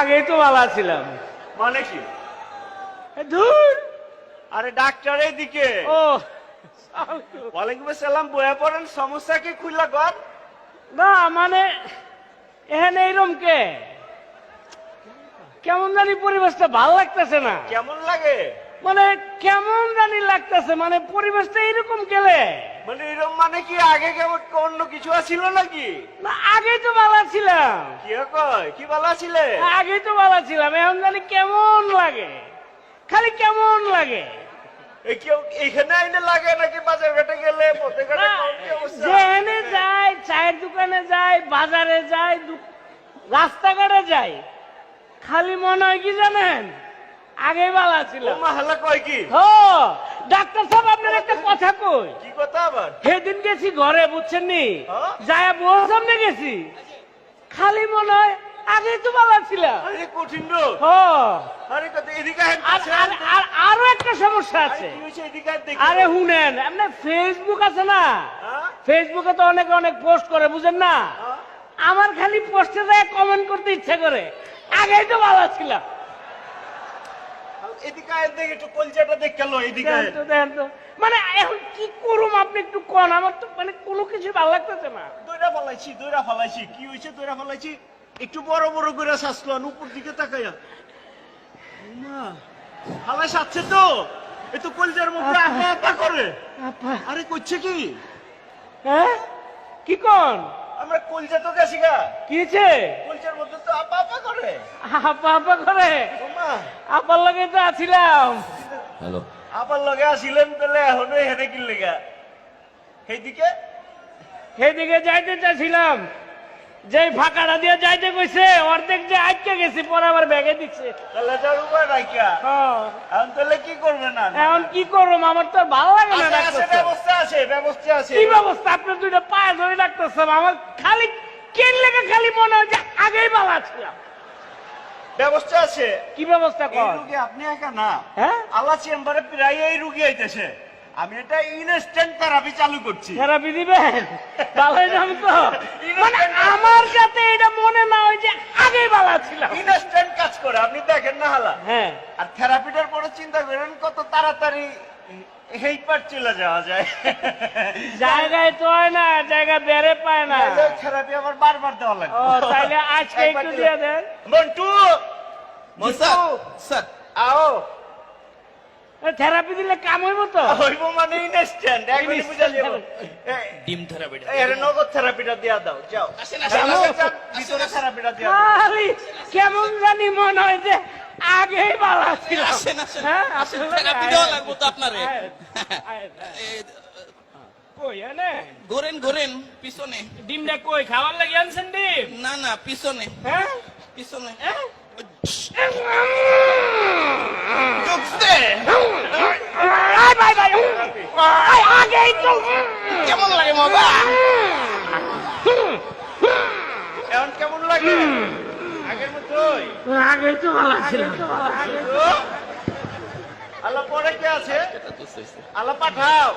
আগেই তো ভালো ছিলাম মানে কি? ধুর! আরে ডাক্তার এদিকে। ও ওয়ালাইকুম আসসালাম বয়া পড়েন সমস্যা কি খুললা না মানে এখানে এইরকম কে? কেমন জানি পরিবেশটা ভালো লাগতেছে না। কেমন লাগে? মানে কেমন জানি লাগতেছে মানে পরিবেশটা এরকম গেলে। মানে এরকম মানে কি আগে কেমন অন্য কিছু আছিল নাকি? না আগেই তো ভালো ছিলাম। কি কয়? কি ভালো ছিলে আগেই তো ভালো ছিলাম এখন জানি কেমন লাগে। খালি কেমন লাগে। কেউ এখানে আইনে লাগে নাকি বাজার ঘাটে গেলে? যেখানে যাই চায়ের দোকানে যাই বাজারে যাই রাস্তাঘাটে যাই খালি মনে হয় কি জানেন? আগে ভালো ও ছিলাম মা হালা কয় কি? ও ডাক্তার সাহেব আপনার একটা কথা কই? কি কথা আবার? সেদিন গেছি ঘরে বুঝছেন নি? হ্যাঁ? যায় বউ সামনে গেছি। খালি মনে হয় আগে তো ভালো ছিলাম আরে কঠিন রোগ। ও আরে কত এদিকে আর আর- আরও একটা সমস্যা আছে। আরে শুনেন আপনার ফেসবুক আছে না? হ্যাঁ? ফেসবুকে তো অনেকে অনেক পোস্ট করে বুঝেন না? হ্যাঁ? আমার খালি পোস্টে যায় কমেন্ট করতে ইচ্ছা করে। আগেই তো ভালো ছিলাম এদিকে আহেন দেখি একটু কলজাটা দেখ গেল এদিকে দেখেন তো, দেখেন তো। মানে এখন কি করুম আপনি একটু কন? আমার তো মানে কোনো কিছু ভালো লাগতেছে না। দইরা ফলাইছি দইরা ফলাইছি। কি হয়েছে দইরা ফলাইছি? একটু বড় বড় করে শাসলান উপর দিকে তাকাইয়া। মা হালাই সাচ্ছে তো। এ তো কলজার মধ্যে আপা। আপা করে। আপা। আরে করছে কি? হ্যাঁ? কি কন? আমরা কলজা তো গেছি গা। কিছে কলজার মধ্যে তো আপা আপা করে। আপা আপা করে? ও মা আপার লগে তো আছিলাম। হ্যালো। আপার লগে আসিলেন তাহলে এখনও হেনে কি লেগা? সেইদিকে? সেদিকে যাইতে চাইছিলাম। যে ফাঁকাটা দিয়ে যাইতে কইছে অর্ধেক যে আটকে গেছি পরে আবার ব্যাগে দিচ্ছে। তাহলে যার উপায় রাখিয়া হ্যাঁ। এখন তাহলে কি করবে না? এখন কি করব আমার তো ভালো লাগে না আছে, আছে, ব্যবস্থা আছে ব্যবস্থা আছে। কি ব্যবস্থা? আপনার দুইটা পায়ে ধরে ডাক্তার আমার খালি কেন লেগে খালি মনে হয় যে আগেই ভালো ছিলাম ব্যবস্থা আছে। কি ব্যবস্থা কর? রোগী আপনি একা না। হ্যাঁ? আল্লাহ চেম্বারে প্রায় এই রুগী আইতেছে আমি এটা ইনস্ট্যান্ট থেরাপি চালু করছি। থেরাপি দিবেন? তাহলে যাম তো। মানে আমার সাথে এটা মনে না হয় যে আগে বালা ছিলাম। ইনস্ট্যান্ট কাজ করে আপনি দেখেন না হালা? হ্যাঁ। আর থেরাপিটার পরে চিন্তা করেন কত তাড়াতাড়ি এই পার চলে যাওয়া যায়। জায়গায় তো হয় না জায়গা বেড়ে পায় না। থেরাপি আবার বারবার দেওয়া লাগবে। ও তাহলে আজকে একটু দিলে- দিয়ে দেন। মন্টু! মন্টু! স্যার। আও! থেরাপি দিলে কাম হইব তো? হইব মানে ইনস্ট্যান্ট একবারই বুঝা যাব ডিম থেরাপিটা এর নগদ থেরাপিটা দিয়া দাও যাও। আসেন, আসেন, ভিতরে থেরাপিটা দিয়া দাও। আরে, কেমন জানি মনে হয় যে আগেই ভালো ছিল। আসেন আসেন। হ্যাঁ আসেন। থেরাপি দেওয়া লাগবো তো আপনারে। আয়, আয়, আয়। এই, কই এনে? ঘোরেন ঘোরেন পিছনে। ডিমটা কই খাবার লাগি আনছেন ডিম? না না পিছনে। হ্যাঁ? পিছনে? ঢুকছে। ভাই, ভাই, আগেই তো। কেমন লাগে মজা? এখন কেমন লাগে? আগের মতোই আগেই তো ভালো ছিল। আল্লাহ পরে কে আছে? আল্লাহ পাঠাও।